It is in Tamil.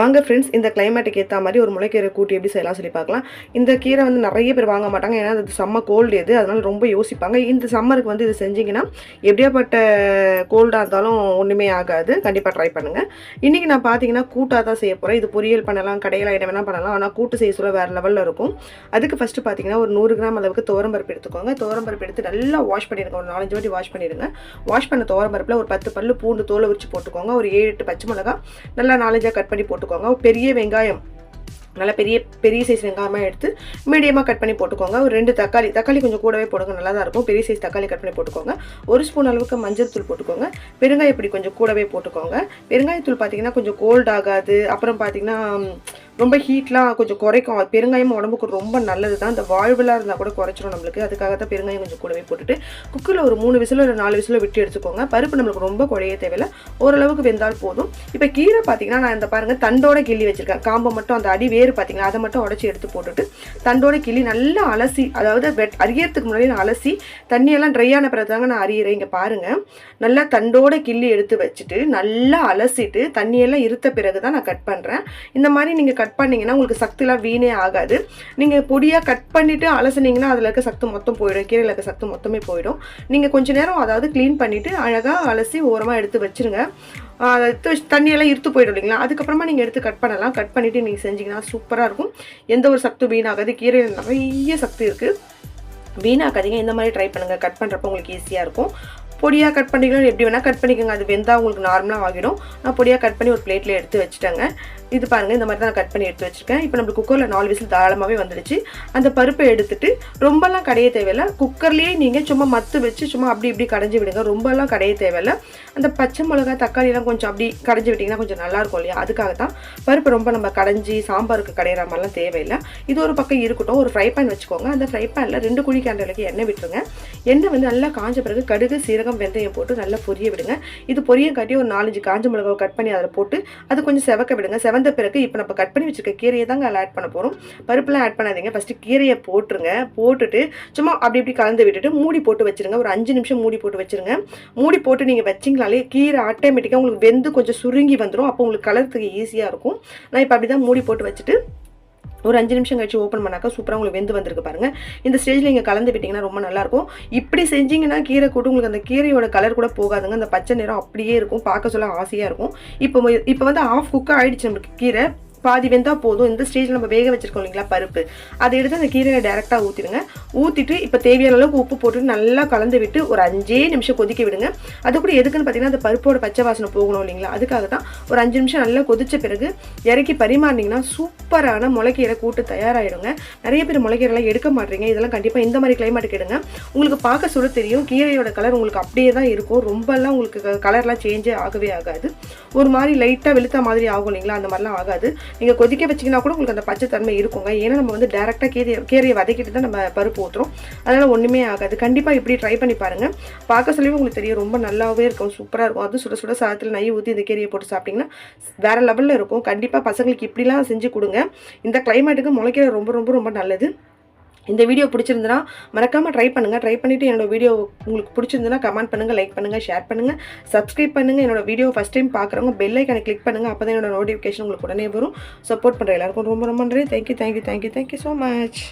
வாங்க ஃப்ரெண்ட்ஸ் இந்த கிளைமேட்டுக்கு ஏற்ற மாதிரி ஒரு முளைக்கீரை கூட்டி எப்படி செய்யலாம் சொல்லி பார்க்கலாம். இந்த கீரை வந்து நிறைய பேர் வாங்க மாட்டாங்க. ஏன்னா அது செம்ம கோல்டு இது அதனால ரொம்ப யோசிப்பாங்க. இந்த சம்மருக்கு வந்து இது செஞ்சீங்கன்னா எப்படியாப்பட்ட கோல்டாக இருந்தாலும் ஒன்றுமே ஆகாது. கண்டிப்பாக ட்ரை பண்ணுங்கள் இன்றைக்கி நான் பார்த்தீங்கன்னா கூட்டாக தான் செய்ய போகிறேன் இது பொரியல் பண்ணலாம் கடையில் ஐட்டம் வேணால் பண்ணலாம். ஆனால் கூட்டு செய்ய சொல்ல வேறு லெவலில் இருக்கும். அதுக்கு ஃபஸ்ட்டு பார்த்தீங்கன்னா ஒரு நூறு கிராம் அளவுக்கு தோரம்பருப்பு எடுத்துக்கோங்க. தோரம்பருப்பு எடுத்து நல்லா வாஷ் பண்ணிடுங்க. ஒரு நாலஞ்சு வாட்டி வாஷ் பண்ணிடுங்க. வாஷ் பண்ண தோரம்பருப்பில் ஒரு பத்து பல்லு பூண்டு தோலை உரிச்சு போட்டுக்கோங்க. ஒரு ஏழு எட்டு பச்சை மிளகா நல்லா நாலஞ்சாக கட் பண்ணி போட்டு போட்டுக்கோங்க. பெரிய வெங்காயம் நல்லா பெரிய பெரிய சைஸ் வெங்காயமாக எடுத்து மீடியமாக கட் பண்ணி போட்டுக்கோங்க. ஒரு ரெண்டு தக்காளி தக்காளி கொஞ்சம் கூடவே போடுங்க நல்லா தான் இருக்கும். பெரிய சைஸ் தக்காளி கட் பண்ணி போட்டுக்கோங்க. ஒரு ஸ்பூன் அளவுக்கு மஞ்சள் தூள் போட்டுக்கோங்க. பெருங்காயம் இப்படி கொஞ்சம் கூடவே போட்டுக்கோங்க. பெருங்காயத்தூள் பார்த்தீங்கன்னா கொஞ்சம் கோல்ட் ஆகாது. அப்புறம் பார்த்தீங்கன்னா ரொம்ப ஹீட்லாம் கொஞ்சம் குறைக்கும். பெருங்காயம் உடம்புக்கு ரொம்ப நல்லது தான் இந்த வாழ்வுலாம் இருந்தால் கூட குறைச்சிரும் நம்மளுக்கு. அதுக்காக தான் பெருங்காயம் கொஞ்சம் கூடவே போட்டுட்டு குக்கரில் ஒரு மூணு விசிலோ இல்லை நாலு விசிலோ விட்டு எடுத்துக்கோங்க. பருப்பு நம்மளுக்கு ரொம்ப குறைய தேவையில்ல. ஓரளவுக்கு வெந்தால் போதும். இப்போ கீரை பார்த்தீங்கன்னா நான் இந்த பாருங்கள் தண்டோட கிள்ளி வச்சுருக்கேன். காம்பை மட்டும் அந்த அடி வேறு பார்த்தீங்கன்னா அதை மட்டும் உடச்சி எடுத்து போட்டுட்டு தண்டோட கிள்ளி நல்லா அலசி அதாவது வெட் அறியறதுக்கு முன்னாடி நான் அலசி தண்ணியெல்லாம் ட்ரை ஆன பிறகு தாங்க நான் அறியிறேன் இங்கே பாருங்கள் நல்லா தண்டோட கிள்ளி எடுத்து வச்சுட்டு நல்லா அலசிட்டு தண்ணியெல்லாம் இருத்த பிறகு தான் நான் கட் பண்ணுறேன் இந்த மாதிரி நீங்கள் கட் பண்ணிங்கன்னா உங்களுக்கு சக்திலாம் வீணே ஆகாது. நீங்கள் பொடியாக கட் பண்ணிவிட்டு அலசுனீங்கன்னா அதில் இருக்க சத்து மொத்தம் போயிடும். கீரையில் இருக்க சத்து மொத்தமே போயிடும். நீங்கள் கொஞ்ச நேரம் அதாவது க்ளீன் பண்ணிவிட்டு அழகாக அலசி ஓரமாக எடுத்து வச்சுருங்க. அதை எடுத்து வச்சு தண்ணியெல்லாம் இருத்து போயிடும் இல்லைங்களா? அதுக்கப்புறமா நீங்கள் எடுத்து கட் பண்ணலாம். கட் பண்ணிவிட்டு நீங்கள் செஞ்சிங்கன்னா சூப்பராக இருக்கும். எந்த ஒரு சத்து வீணாகாது. கீரையில் நிறைய சக்தி இருக்குது வீணாக்காதீங்க. இந்த மாதிரி ட்ரை பண்ணுங்கள் கட் பண்ணுறப்ப உங்களுக்கு ஈஸியாக இருக்கும். பொடியாக கட் பண்ணிக்கலாம் எப்படி வேணால் கட் பண்ணிக்கோங்க. அது வெந்தால் உங்களுக்கு நார்மலாக ஆகிடும். நான் பொடியாக கட் பண்ணி ஒரு பிளேட்டில் எடுத்து வச்சுட்டேங்க. இது பாருங்கள் இந்த மாதிரி தான் நான் கட் பண்ணி எடுத்து வச்சுருக்கேன். இப்போ நம்ம குக்கரில் நாலு விசில் தாராளமாகவே வந்துடுச்சு. அந்த பருப்பை எடுத்துட்டு ரொம்பலாம் கடைய தேவையில்ல. குக்கர்லேயே நீங்கள் சும்மா மத்து வச்சு சும்மா அப்படி இப்படி கடைஞ்சி விடுங்க. ரொம்பலாம் கடைய தேவையில்ல. அந்த பச்சை மிளகா தக்காளிலாம் கொஞ்சம் அப்படி கடைஞ்சி விட்டிங்கன்னா கொஞ்சம் நல்லா இருக்கும் இல்லையா? அதுக்காக தான் பருப்பு ரொம்ப நம்ம கடைஞ்சி சாம்பாருக்கு கடையிற மாதிரிலாம் தேவையில்லை. இது ஒரு பக்கம் இருக்கட்டும். ஒரு ஃப்ரை பேன் வச்சுக்கோங்க. அந்த ஃப்ரை பேனில் ரெண்டு குழி கேண்டலுக்கு எண்ணெய் விட்டுருங்க. எண்ணெய் வந்து நல்லா காஞ்ச பிறகு கடுகு சீரகம் வெந்தயம் போட்டு நல்லா பொரிய விடுங்க. இது பொரிய காட்டி ஒரு நாலஞ்சு காஞ்ச மிளகாவை கட் பண்ணி அதில் போட்டு அது கொஞ்சம் செவக்க விடுங்க. செவந்த பிறகு இப்போ நம்ம கட் பண்ணி வச்சிருக்க கீரையை தாங்க அதில் ஆட் பண்ண போகிறோம் பருப்புலாம் ஆட் பண்ணாதீங்க. ஃபஸ்ட்டு கீரையை போட்டுருங்க. போட்டுட்டு சும்மா அப்படி இப்படி கலந்து விட்டுட்டு மூடி போட்டு வச்சிருங்க. ஒரு அஞ்சு நிமிஷம் மூடி போட்டு வச்சிருங்க. மூடி போட்டு நீங்கள் வச்சிங்களாலே கீரை ஆட்டோமேட்டிக்காக உங்களுக்கு வெந்து கொஞ்சம் சுருங்கி வந்துடும் அப்போ உங்களுக்கு கலர்த்துக்கு ஈஸியாக இருக்கும். நான் இப்போ அப்படி தான் மூடி போட்டு வச்சுட்டு ஒரு அஞ்சு நிமிஷம் கழிச்சு ஓப்பன் பண்ணாக்கா சூப்பராக உங்களுக்கு வெந்து வந்திருக்கு பாருங்க. இந்த ஸ்டேஜில் நீங்கள் கலந்து விட்டிங்கன்னா ரொம்ப நல்லாயிருக்கும். இப்படி செஞ்சீங்கன்னா கீரை கூட்டு உங்களுக்கு அந்த கீரையோட கலர் கூட போகாதுங்க. அந்த பச்சை நிறம் அப்படியே இருக்கும். பார்க்க சொல்ல ஆசையாக இருக்கும். இப்போ இப்போ வந்து ஆஃப் குக்காக ஆகிடுச்சு நம்மளுக்கு கீரை. பாதி வெந்தால் போதும். இந்த ஸ்டேஜில் நம்ம வேக வச்சுருக்கோம் இல்லைங்களா பருப்பு. அதை எடுத்து அந்த கீரையை டேரெக்டாக ஊற்றிடுங்க ஊற்றிட்டு இப்போ தேவையான அளவுக்கு உப்பு போட்டு நல்லா கலந்து விட்டு ஒரு அஞ்சே நிமிஷம் கொதிக்க விடுங்க. அது கூட எதுக்குன்னு பார்த்தீங்கன்னா அந்த பருப்போட பச்சை வாசனை போகணும் இல்லைங்களா அதுக்காக தான். ஒரு அஞ்சு நிமிஷம் நல்லா கொதித்த பிறகு இறக்கி பரிமாறினீங்கன்னா சூப்பரான முளைக்கீரை கூட்டு தயாராகிடுங்க நிறைய பேர் முளைக்கீரைலாம் எடுக்க மாட்டீங்க. இதெல்லாம் கண்டிப்பாக இந்த மாதிரி கிளைமேட்டுக்கு எடுங்க. உங்களுக்கு பார்க்க சொல்ல தெரியும். கீரையோட கலர் உங்களுக்கு அப்படியே தான் இருக்கும். ரொம்பலாம் உங்களுக்கு கலர்லாம் சேஞ்சே ஆகவே ஆகாது. ஒரு மாதிரி லைட்டாக வெளுத்த மாதிரி ஆகும் இல்லைங்களா அந்த மாதிரிலாம் ஆகாது. நீங்கள் கொதிக்க வச்சிங்கன்னா கூட உங்களுக்கு அந்த பச்சை தன்மை இருக்குங்க. ஏன்னா நம்ம வந்து டேரெக்டாக கீரையை கீரையை வதக்கிட்டு தான் நம்ம பருப்பு ஊற்றுறோம் அதனால் ஒன்றுமே ஆகாது. கண்டிப்பாக இப்படி ட்ரை பண்ணி பாருங்கள் பார்க்க சொல்லவே உங்களுக்கு தெரியும். ரொம்ப நல்லாவே இருக்கும். சூப்பராக இருக்கும். அது சுட சுட சாதத்தில் நெய் ஊற்றி இந்த கீரையை போட்டு சாப்பிட்டிங்கன்னா வேறு லெவலில் இருக்கும். கண்டிப்பாக பசங்களுக்கு இப்படிலாம் செஞ்சு கொடுங்க. இந்த கிளைமேட்டுக்கு முளைக்கிற ரொம்ப ரொம்ப ரொம்ப நல்லது. இந்த வீடியோ பிடிச்சிருந்துன்னா மறக்காமல் ட்ரை பண்ணுங்கள் ட்ரை பண்ணிவிட்டு என்னோடய வீடியோ உங்களுக்கு பிடிச்சிருந்துன்னா கமெண்ட் பண்ணுங்கள் லைக் பண்ணுங்கள் ஷேர் பண்ணுங்கள் சப்ஸ்கிரைப் பண்ணுங்கள் என்னோடய வீடியோ ஃபஸ்ட் டைம் பார்க்குறவங்க பெல் ஐக்கனை கிளிக் பண்ணுங்கள் அப்போ தான் என்னோட நோட்டிஃபிகேஷன் உங்களுக்கு உடனே வரும். சப்போர்ட் பண்ணுற எல்லாருக்கும் ரொம்ப ரொம்ப நன்றி. Thank you thank you thank you thank you so much